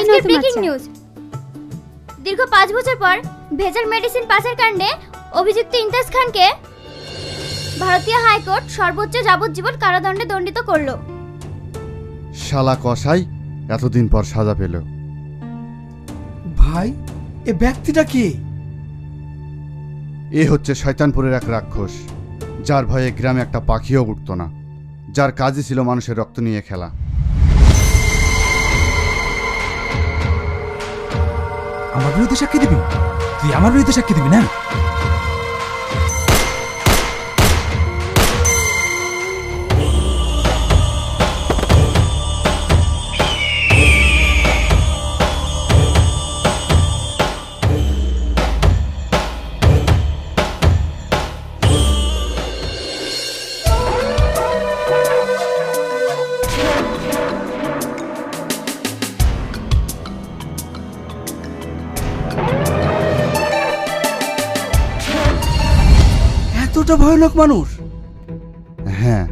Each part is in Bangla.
নতুন ব্রেকিং নিউজ দীর্ঘ পাঁচ বছর পর ভেজাল মেডিসিন পাচার কাণ্ডে অভিযুক্ত ইমতাজ খানকে ভারতীয় হাইকোর্ট সর্বোচ্চ যাবজ্জীবন কারাদণ্ডে দণ্ডিত করল। শালা কসাই এতদিন পর সাজা পেল। ভাই এ ব্যক্তিটা কে? এ হচ্ছে শয়তানপুরের এক রাক্ষস যার ভয়ে গ্রামে একটা পাখিও উঠত না যার কাজই ছিল মানুষের রক্ত নিয়ে খেলা। আমার বিরুদ্ধে সাক্ষী দিবি? তুই আমার বিরুদ্ধে সাক্ষী দিবি না? ভয়ানক মানুষ। হ্যাঁ।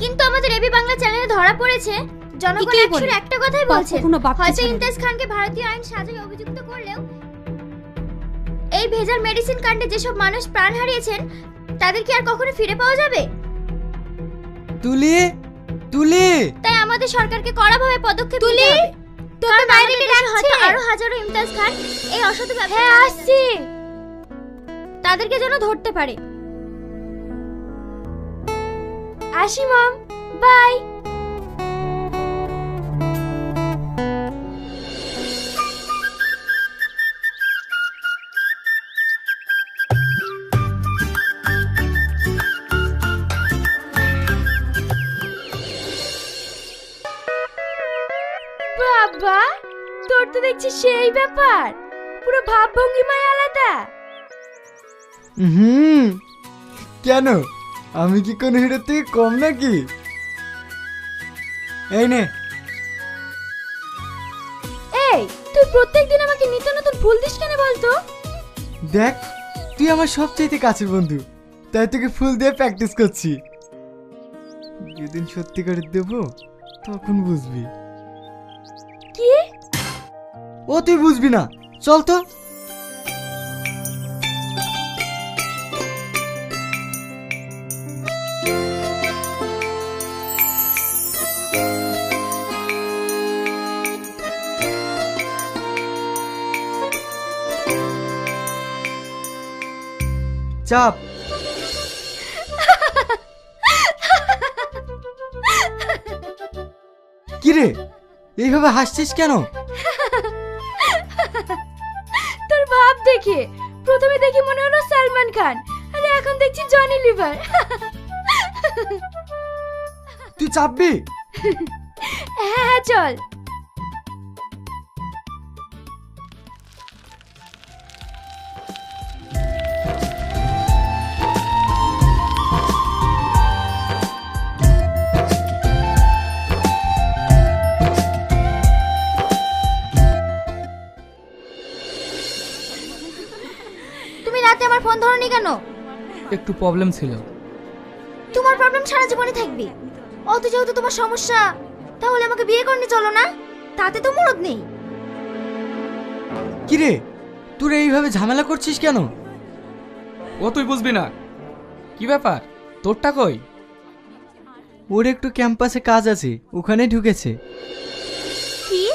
কিন্তু আমাদের এবি বাংলা চ্যানেলে ধরা পড়েছে জনগণ ঠিকই একশোর একটা কথাই বাপ বলছে। কখনো বাপকে হয়তো ছাড়ে না। ইমতাজ খানকে ভারতীয় আইন সাজায় অভিযুক্ত করলেও এই ভেজাল মেডিসিন কাণ্ডে যেসব মানুষ প্রাণ হারিয়েছেন তাদের কি আর কখনো ফিরে পাওয়া যাবে? তুলি তুলি। তাই আমাদের সরকারকে কড়াভাবে পদক্ষেপ হবে। কারণ বাইরে দেশে হয়তো আরও হাজারো ইমতাজ খান এই অসৎ হ্যাঁ আসছি। তাদেরকে যেন ধরতে পারে। আসি মম। বাই। হুম। কেন? আমি কি কোনো হিরোর থেকে কম নাকি? এই নে। এই তুই প্রত্যেকদিন আমাকে নিত্য নতুন ফুল দিস কেন বলতো? দেখ তুই আমার সবচাইতে কাছের বন্ধু। তাই তোকে ফুল দিয়ে প্র্যাকটিস করছি। যেদিন সত্যি করে দেবো তখন বুঝবি। কি? ও তুই বুঝবি না। চল তো। চাপ। কিরে এইভাবে হাসছিস কেন? তোর ভাব দেখে। প্রথমে দেখি মনে হলো সালমান খান আর এখন দেখছি জনি লিভার। তুই চাপবি? হ্যাঁ হ্যাঁ চল। একটু প্রবলেম ছিল। তোমার প্রবলেম সারা জীবনে থাকবে। অত যেহেতু তোমার সমস্যা তাহলে আমাকে বিয়ে করনি চলো না। তাতে তো মরদ নেই। কিরে তোরা এইভাবে ঝামেলা করছিস কেন? ও তুই বুঝবি না। কি ব্যাপার? তোরটা কই? ওর একটু ক্যাম্পাসে কাজ আছে ওখানে ঢুকেছে। কি?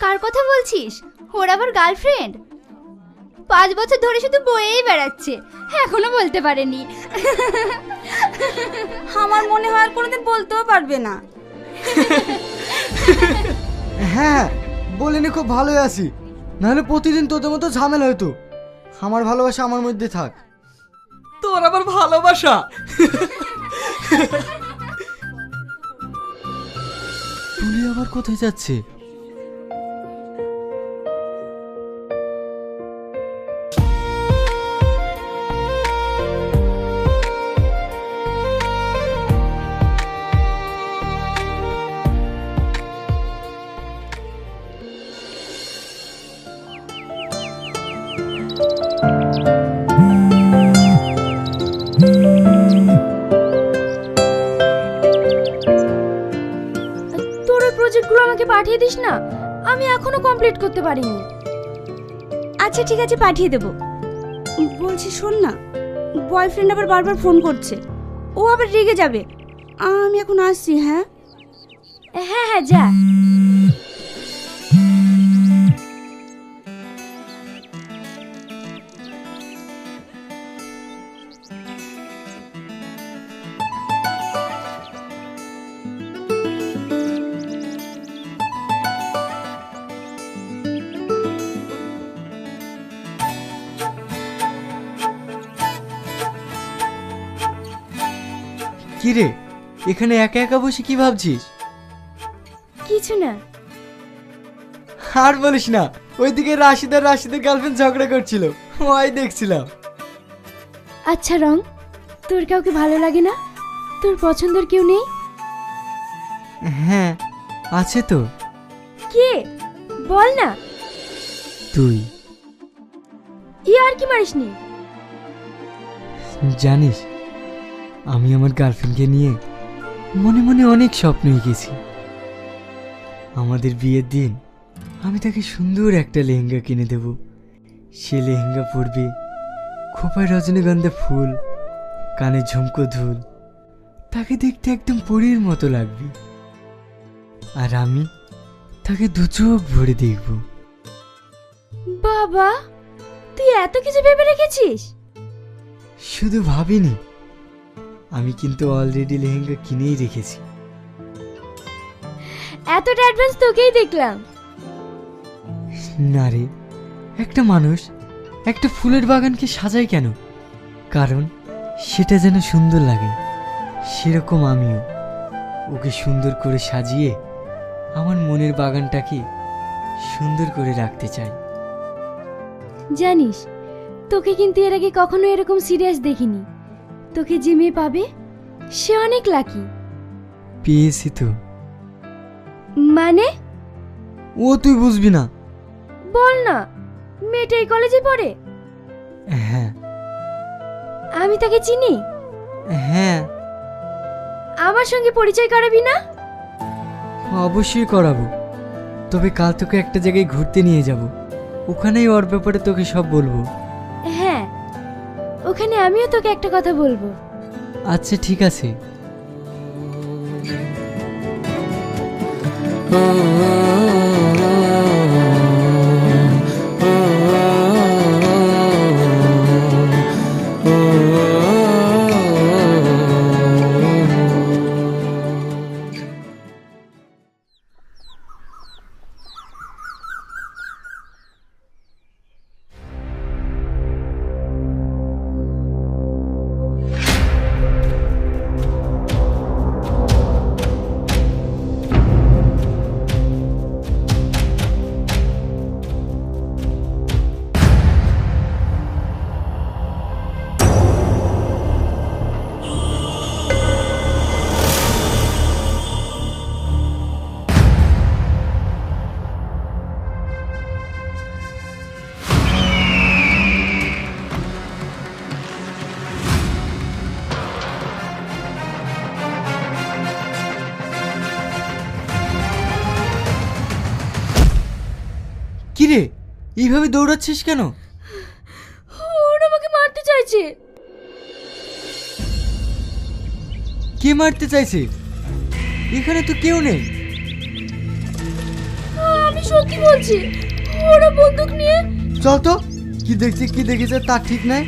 কার কথা বলছিস? ওর আবার গার্লফ্রেন্ড পাঁচ বছর ধরে শুধু বয়েই বেড়াচ্ছে। এখনও বলতে পারেনি। আমার মনে হয় আর কোনোদিন বলতেও পারবে না। হ্যাঁ বলিনি খুব ভালোই আছি। নাহলে প্রতিদিন তোদের মতো ঝামেলা হতো আমার ভালোবাসা আমার মধ্যে থাক। তোর আবার ভালোবাসা? তুলি আবার কোথায় যাচ্ছে? পাঠিয়ে না আমি এখনও কমপ্লিট করতে পারিনি। আচ্ছা ঠিক আছে পাঠিয়ে দেব। বলছি শোন না বয়ফ্রেন্ড আবার বারবার ফোন করছে। ও আবার রেগে যাবে। আমি এখন আসছি হ্যাঁ? হ্যাঁ হ্যাঁ যা। কি রে এখানে একা একা বসে কি ভাবছিস? কিছু না। আর বলিস না ওইদিকে রাশিদ আর রাশিদের গার্লফ্রেন্ড ঝগড়া করছিল ওই দেখছিলাম। আচ্ছা রং তোর কাউকে ভালো লাগে না? তোর পছন্দের কেউ নেই? হ্যাঁ আছে তো। কে? বল না। তুই। ই আর কি মারিসনি? জানিস আমি আমার গার্লফ্রেন্ডকে নিয়ে মনে মনে অনেক স্বপ্ন এঁকেছি। আমাদের বিয়ের দিন আমি তাকে সুন্দর একটা লেহেঙ্গা কিনে দেব। সে লেহেঙ্গা পরবে খোপায় রজনীগন্ধা ফুল কানে ঝুমকো ধুল তাকে দেখতে একদম পরীর মতো লাগবে। আর আমি তাকে দু চোখ ভরে দেখব। বাবা তুই এত কিছু ভেবে রেখেছিস? শুধু ভাবিনি আমি কিন্তু অলরেডি লেহেঙ্গা কিনেই রেখেছি। এতটা অ্যাডভান্স তোকেই দেখলাম। না রে একটা মানুষ একটা ফুলের বাগানকে সাজায় কেন? কারণ সেটা যেন সুন্দর লাগে সেরকম আমিও। ওকে সুন্দর করে সাজিয়ে আমার মনের বাগানটাকে সুন্দর করে রাখতে চাই। জানিস তোকে কিন্তু এর আগে কখনো এরকম সিরিয়াস দেখিনি। তোকে যে মেয়ে পাবে? সে অনেক লাকি পেয়েছি তো। মানে? ও তুই বুঝবি না। বল না মেয়েটা এই কলেজে পড়ে? হ্যাঁ। আমি তাকে চিনি? হ্যাঁ। আমার সঙ্গে পরিচয় করাবি না? অবশ্যই করাবো। তবে কাল তোকে একটা জায়গায় ঘুরতে নিয়ে যাব। ওখানেই ওর ব্যাপারে তোকে সব বলব। ওখানে আমিও তোকে একটা কথা বলব। আচ্ছা ঠিক আছে। এইভাবে দৌড়াচ্ছিস কেন? ওরা আমাকে মারতে চাইছে। কে মারতে চাইছে? এখানে তো কেউ নেই। আমি সত্যি বলছি ওরা বন্দুক নিয়ে চল তো। কি দেখছি কি দেখেছে তা ঠিক নাই।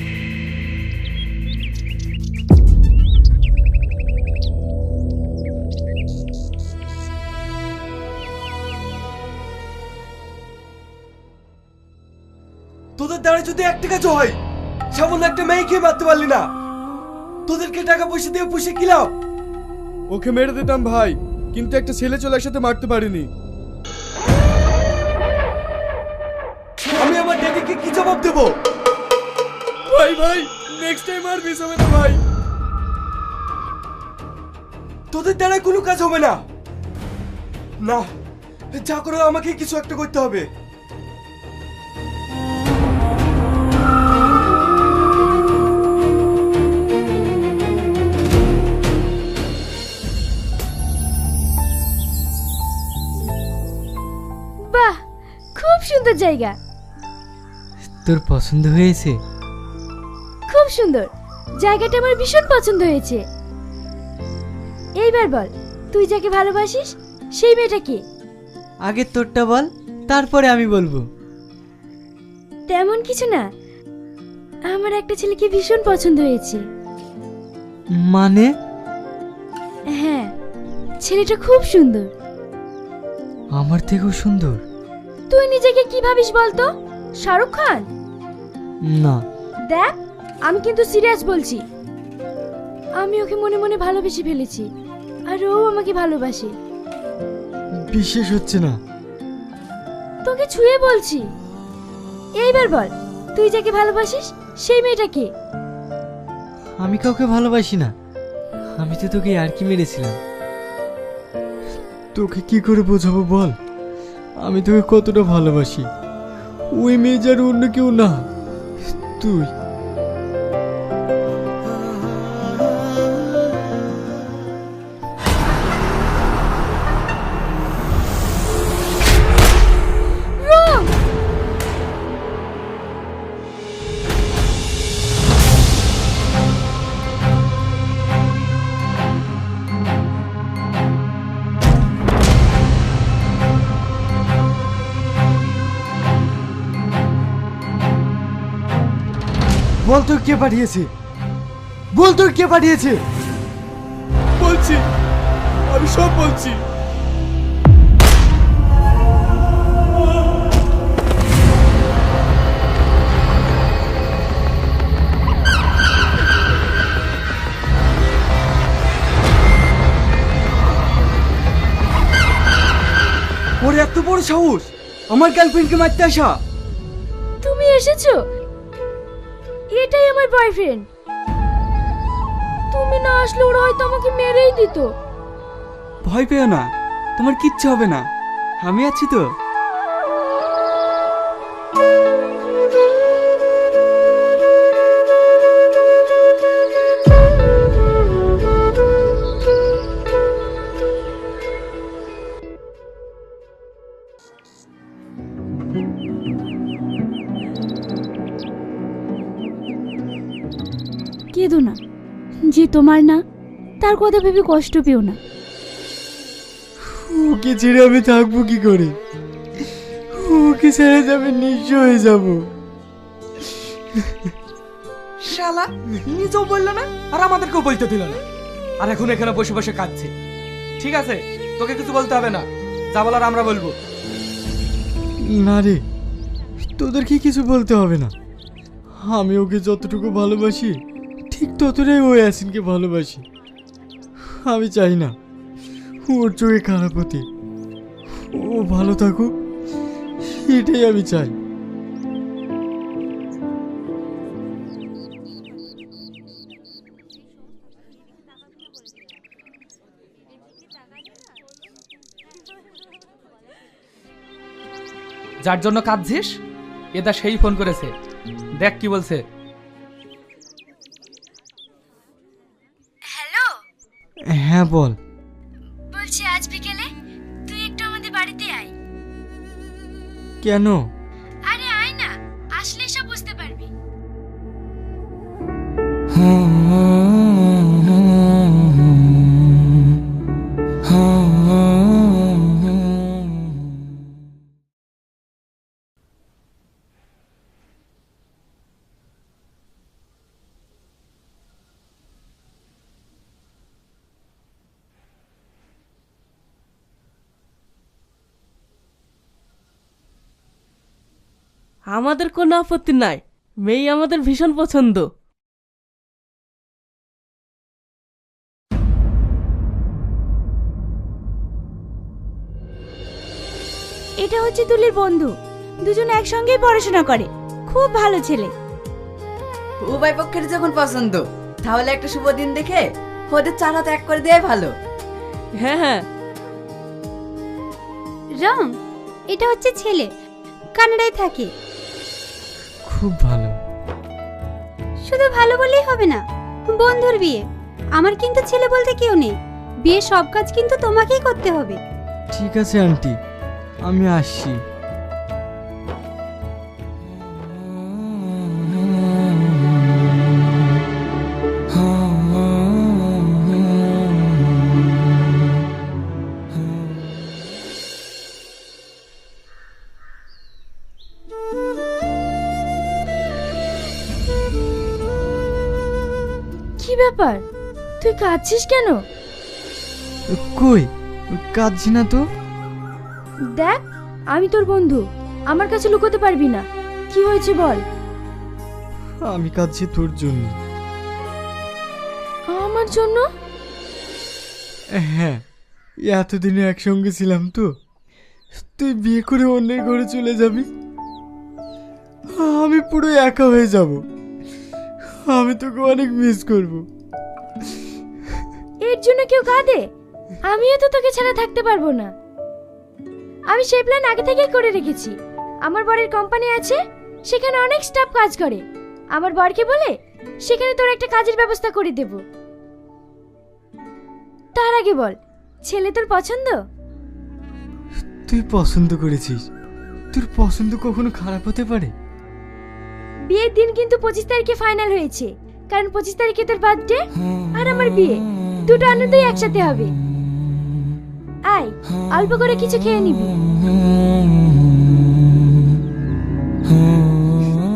দ্বারা যদি একটা কাজ হয় সামান্য একটা মেয়েকে মারতে পারলি না। তোদেরকে টাকা পয়সা দিয়ে পুষে কি লাভ? ওকে মেরে দিতাম ভাই কিন্তু একটা ছেলে চলে একসাথে মারতে পারিনি। আমি আমার ড্যাডিকে কি জবাব দেবো? ভাই ভাই নেক্সট টাইম আর মিস হবে না ভাই। তোদের দ্বারা কোনো কাজ হবে না। না যা করে আমাকে কিছু একটা করতে হবে। সুন্দর জায়গা। তোর পছন্দ হয়েছে? খুব সুন্দর। জায়গাটা আমার ভীষণ পছন্দ হয়েছে। এইবার বল তুই যাকে ভালোবাসিস সেই মেয়েটা কে? আগে তোরটা বল তারপরে আমি বলব। তেমন কিছু না। আমার একটা ছেলেকে ভীষণ পছন্দ হয়েছে। মানে? হ্যাঁ ছেলেটা খুব সুন্দর। আমার থেকেও সুন্দর? তুই নিজেকে কি ভাবিস বলতো? শাহরুখ খান? না। দেখ আমি কিন্তু সিরিয়াস বলছি। আমি ওকে মনে মনে ভালোবেসে ফেলেছি আর ও আমাকে ভালোবাসে। বিশেষ হচ্ছে না। তোকে ছুঁয়ে বলছি। এইবার বল তুই যাকে ভালোবাসিস সেই মেয়েটা কে? আমি কাউকে ভালোবাসি না। আমি তো তোকে আর কি মেরেছিলাম। তোকে কি করে বোঝাবো বল? আমি তোকে কতটা ভালোবাসি। ওই মেয়ে যার অন্য কেউ না তুই। তোকে কে পাঠিয়েছে? বল তোকে কে পাঠিয়েছে? বলছি। আমি সব বলছি। ওর এত বড় সাহস? আমার গার্লফ্রেন্ডকে মারতে আসা? তুমি এসেছ? এটাই আমার বয়ফ্রেন্ড তুমি না আসলে ওরা হয়তো আমাকে মেরেই দিত। ভয় পেও না, তোমার কিচ্ছু হবে না। আমি আছি তো। তোমার না তার কথা ভেবে কষ্ট পেও না। ওকে ছেড়ে আমি থাকব কি করে? ওকে ছেড়ে যাবে নিঃস্ব হয়ে যাব। শালা নিজেও বলল না আর আমাদেরকেও বলতে দিল না। আর এখন এখানে বসে বসে কাঁদছে। ঠিক আছে তোকে কিছু বলতে হবে না। যা বলার আমরা বলব। না রে তোদেরকে কিছু বলতে হবে না। আমি ওকে যতটুকু ভালোবাসি ঠিক ততটাই ওই ইয়াসিনকে ভালোবাসি। আমি চাই না, ওর চোখে খারাপ হতে। ও ভালো থাকুক, এটাই আমি চাই। যার জন্য কাঁদছিস? এটা সেই ফোন করেছে। দেখ কি বলছে। হ্যাঁ বল। বলছি আজ বিকেলে তুই একটু আমাদের বাড়িতে আয়। কেন? আরে আয় না। আসলে সব বুঝতে পারবি। আমাদের কোনো আপত্তি নাই। মেয়ে আমাদের ভীষণ পছন্দ। এটা হচ্ছে তুলির বন্ধু। দুজন একসঙ্গেই পড়াশোনা করে। খুব ভালো ছেলে। উভয় পক্ষের যখন পছন্দ তাহলে একটা শুভ দিন দেখে ওদের চার হাত এক করে দেওয়াই ভালো। হ্যাঁ হ্যাঁ। রং এটা হচ্ছে ছেলে। কানাডায় থাকে। খুব ভালো। শুধু ভালো বললেই হবে না বন্ধুর বিয়ে। আমার কিন্তু ছেলে বলতে কেউ নেই। বিয়ে সব কাজ কিন্তু তোমাকেই করতে হবে। ঠিক আছে আন্টি। আমি আসছি। ব্যাপার? তুই কাঁদছিস কেন? কই? কাঁদছি না তো। দেখ আমি তোর বন্ধু। আমার কাছে লুকোতে পারবি না। কি হয়েছে বল। আমি কাঁদছি তোর জন্য। আমার জন্য? হ্যাঁ এতদিনে একসঙ্গে ছিলাম তো। তুই বিয়ে করে অন্যের ঘরে চলে যাবি? আমি পুরো একা হয়ে যাব। আমি তোকে অনেক মিস করব। এর জন্য কেউ কাঁদে? আমিও তো তোকে ছাড়া থাকতে পারব না। আমি সেই প্ল্যান আগে থেকেই করে রেখেছি। আমার বরের কোম্পানি আছে সেখানে অনেক স্টাফ কাজ করে। আমার বরকে বলে সেখানে তোর একটা কাজের ব্যবস্থা করে দেব। তার আগে বল ছেলে তোর পছন্দ? তুই পছন্দ করেছিস। তোর পছন্দ কখনো খারাপ হতে পারে? বিয়ের দিন কিন্তু পঁচিশ তারিখে ফাইনাল হয়েছে। কারণ পঁচিশ তারিখে তোর বার্থডে আর আমার বিয়ে। দুটো আনন্দই একসাথে হবে। আয়, অল্প করে কিছু খেয়ে নিবি।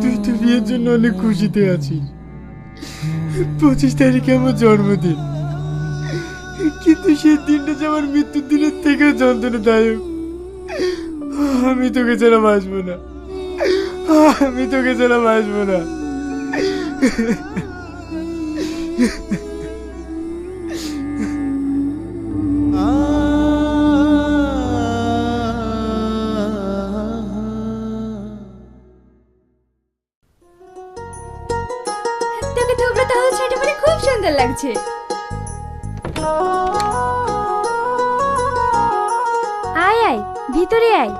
তুই তো বিয়ের জন্য অনেক খুশিতে আছিস। পঁচিশ তারিখে আমার জন্মদিন। কিন্তু সেই দিনটা যে আমার মৃত্যুর দিনের থেকে যন্ত্রণাদায়ক, আমি তোকে ছাড়া বাঁচবো না। আমি তোকে ছাড়া বাঁচবো না। খুব সুন্দর লাগছে। আয় আয় ভিতরে আয়।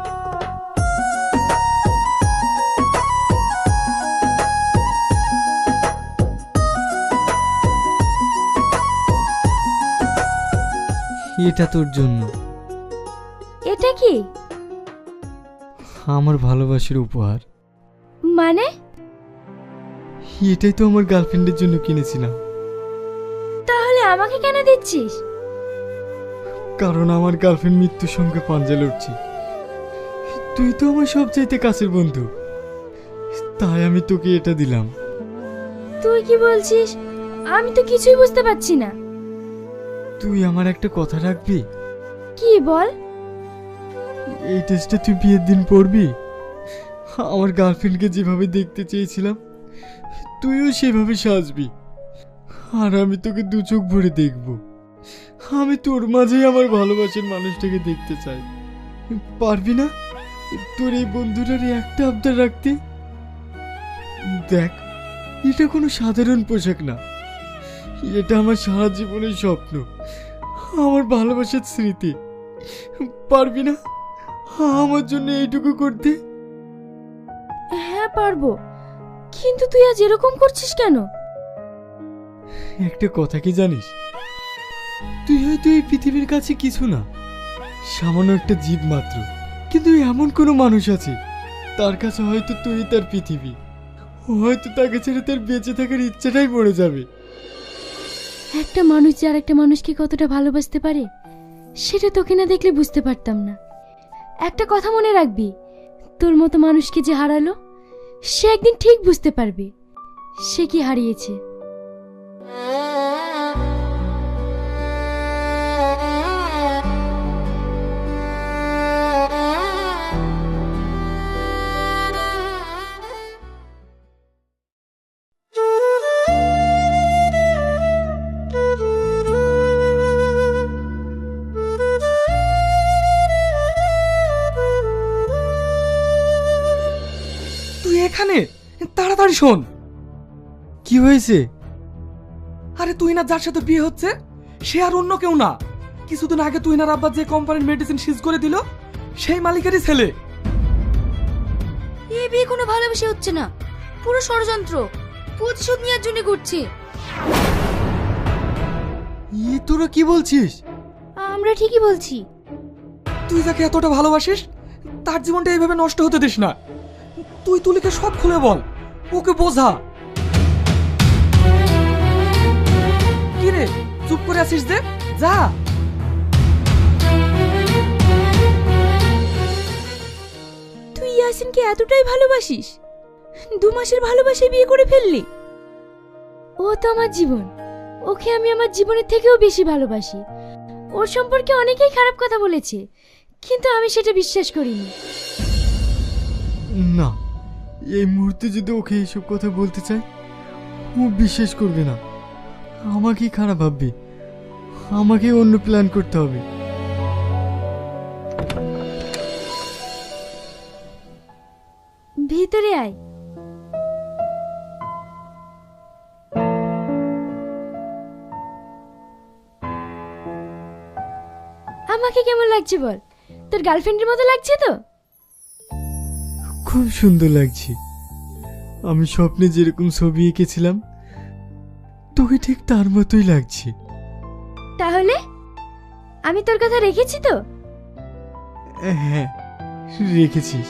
এটা তোর জন্য। এটা কি? আমার ভালোবাসার উপহার। মানে? এটাই তো আমার গার্লফ্রেন্ডের জন্য কিনেছিলাম। তাহলে আমাকে কেন দিচ্ছিস? কারণ আমার গার্লফ্রেন্ড মৃত্যুর সঙ্গে পাঞ্জা লড়ছি। তুই তো আমার সবচাইতে কাছের বন্ধু। তাই আমি তোকে এটা দিলাম। তুই কি বলছিস? আমি তো কিছুই বুঝতে পারছি না। তুই আমার একটা কথা রাখবি? কি বল? এই টেস্টে তুই বিয়ের দিন পড়বি। আমার গার্লফ্রেন্ডকে যেভাবে দেখতে চেয়েছিলাম তুইও সেভাবে সাজবি। আর আমি তোকে দু চোখ ভরে দেখব। আমি তোর মাঝেই আমার ভালোবাসার মানুষটাকে দেখতে চাই। পারবি না? তোর এই বন্ধুটার একটা আবদার রাখতে? দেখ এটা কোনো সাধারণ পোশাক না। এটা আমার সারা জীবনের স্বপ্ন। আমার ভালোবাসার স্মৃতি। পারবি না? আমার জন্য এইটুকু করতে। হ্যাঁ পারব। কিন্তু তুই আজ এরকম করছিস কেন? একটা কথা কি জানিস? তুই হয়তো এই পৃথিবীর কাছে কিছু না। সামান্য একটা জীব মাত্র। কিন্তু এমন কোনো মানুষ আছে। তার কাছে হয়তো তুই তার পৃথিবী। হয়তো তাকে ছেড়ে তার বেঁচে থাকার ইচ্ছাটাই পড়ে যাবে। একটা মানুষ যে আর একটা মানুষকে কতটা ভালোবাসতে পারে, সেটা তোকে না দেখলে বুঝতে পারতাম না। একটা কথা মনে রাখবি, তোর মতো মানুষকে যে হারালো, সে একদিন ঠিক বুঝতে পারবে, সে কি হারিয়েছে। শোন। কি হয়েছে? আরে তুই না যার সাথে বিয়ে হচ্ছে সে আর অন্য কেউ না। কিছুদিন আগে তুই না আব্বা যে কোম্পানির মেডিসিন সিজ করে দিল সেই মালিকেরই ছেলে। এ বিয়ে কোনো ভালোবেসে হচ্ছে না। পুরো ষড়যন্ত্র। প্রতিশোধ নেওয়ার জন্য ঘুরছে ই তোরা কি বলছিস? আমরা ঠিকই বলছি। তুই যাকে এতটা ভালোবাসিস তার জীবনটা এইভাবে নষ্ট হতে দিস না। তুই তুলিকে সব খুলে বল। ওকে বোঝা। কি রে চুপ করে আছিস যে যা। তুই ইয়াসিনকে এতটাই ভালোবাসিস? দু মাসের ভালোবাসায় বিয়ে করে ফেললি? ও তো আমার জীবন। ওকে আমি আমার জীবনের থেকেও বেশি ভালোবাসি। ওর সম্পর্কে অনেকেই খারাপ কথা বলেছে কিন্তু আমি সেটা বিশ্বাস করিনি। না। এই মুহূর্তে যদি ওকে এইসব কথা বলতে চাই ও বিশ্বাস করবে না। আমাকেই খারাপ ভাববে। আমাকে অন্য প্ল্যান করতে হবে। ভিতরে আয়। আমাকে কেমন লাগছে বল? তোর গার্লফ্রেন্ডের মতো লাগছে তো? খুব সুন্দর লাগছে। আমি স্বপ্নে যেরকম ছবি এঁকেছিলাম তোকে ঠিক তার মতোই লাগছে। তাহলে? আমি তোর কথা রেখেছি তো? হ্যাঁ রেখেছিস।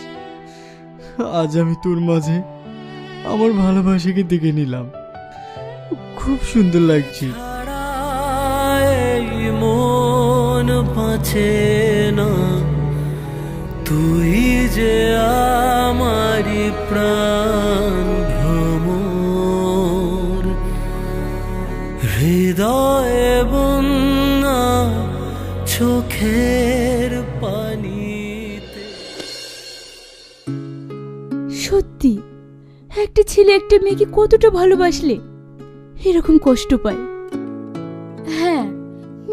আজ আমি তোর মাঝে আমার ভালোবাসাকে দেখে নিলাম। খুব সুন্দর লাগছে। মন বাঁচে না। তুই যে আমারি প্রাণ ভ্রমর হৃদয় বন্যা চোখের পানিতে। সত্যি একটা ছেলে একটা মেয়েকে কতটা ভালোবাসলে? এরকম কষ্ট পায়। হ্যাঁ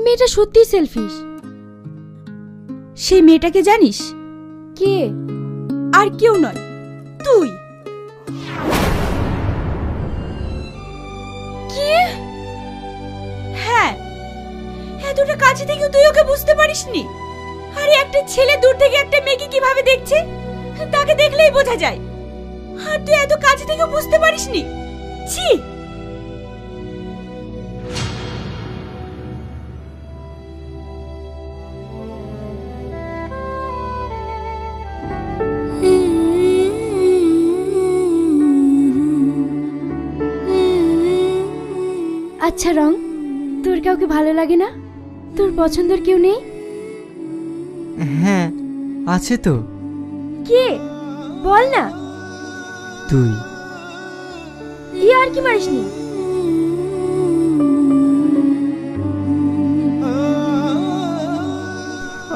মেয়েটা সত্যি সেলফিশ সেই মেয়েটাকে জানিস? কে? আর কেউ নয়, তুই। কি? হ্যাঁ এতটা কাছে থেকেও তুই ওকে বুঝতে পারিসনি? আরে, একটা ছেলে দূর থেকে একটা মেয়েকে কীভাবে দেখছে? তাকে দেখলেই বোঝা যায়। আর তুই এত কাছে থেকে বুঝতে পারিসনি? ছি! আচ্ছা রং তোর কাউকে ভালো লাগে না? তোর পছন্দের কেউ নেই? হ্যাঁ আছে তো। কে? বল না। তুই। ই আর কি মারিসনি?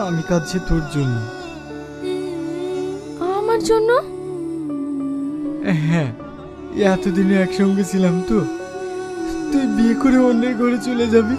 আমি কাঁদছি তোর জন্য। আমার জন্য? হ্যাঁ এতদিনে একসঙ্গে ছিলাম তো। তুই বিয়ে করে অন্যের ঘরে চলে যাবি?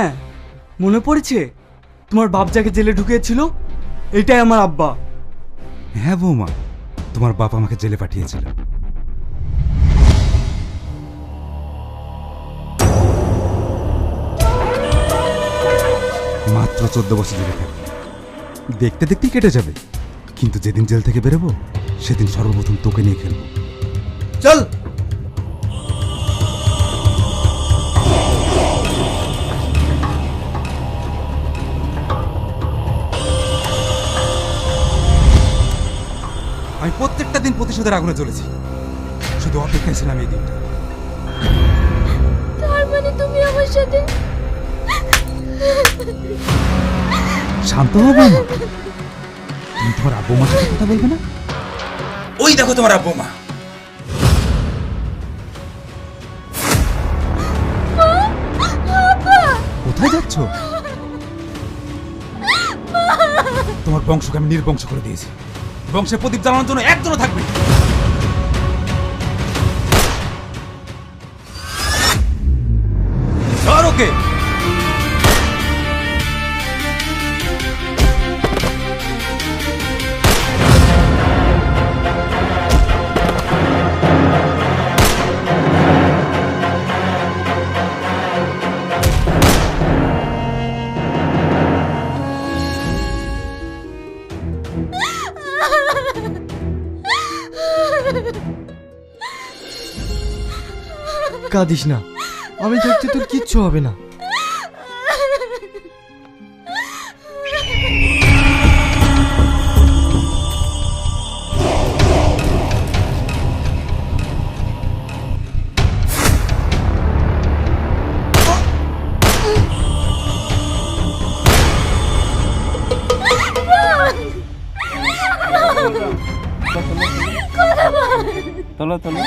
হ্যাঁ মনে পড়েছে? তোমার বাপ যাকে জেলে ঢুকিয়েছিল এটাই আমার আব্বা। হ্যাঁ বৌমা তোমার বাপ আমাকে জেলে পাঠিয়েছিল। মাত্র চোদ্দ বছর জেলে থাকবে দেখতে দেখতেই কেটে যাবে। কিন্তু যেদিন জেল থেকে বেরোবো সেদিন সর্বপ্রথম তোকে নিয়ে খেলব। চল! আমি প্রত্যেকটা দিন প্রতিশোধের আগুনে চলেছি শুধু অপেক্ষায় ছিলাম এই দিনটা। তার মানে তুমি আমার সাথে শান্ত হও বৌমা তুমি তোমার আব্বু মার সাথে কথা বলবে না? ওই দেখো তোমার আব্বু মা। কোথায় যাচ্ছ? তোমার বংশকে আমি নির্বংশ করে দিয়েছি। বংশে প্রদীপ জ্বালানোর জন্য একজনও থাকবে Okay. ওকে কাঁদিস না। আমি থাকতে তোর কিচ্ছু হবে না। তোলো তোলো।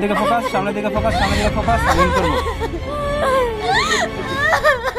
দিকে ফোকাস সামনে দিকে ফোকাস সামনে দিকে ফোকাস করব।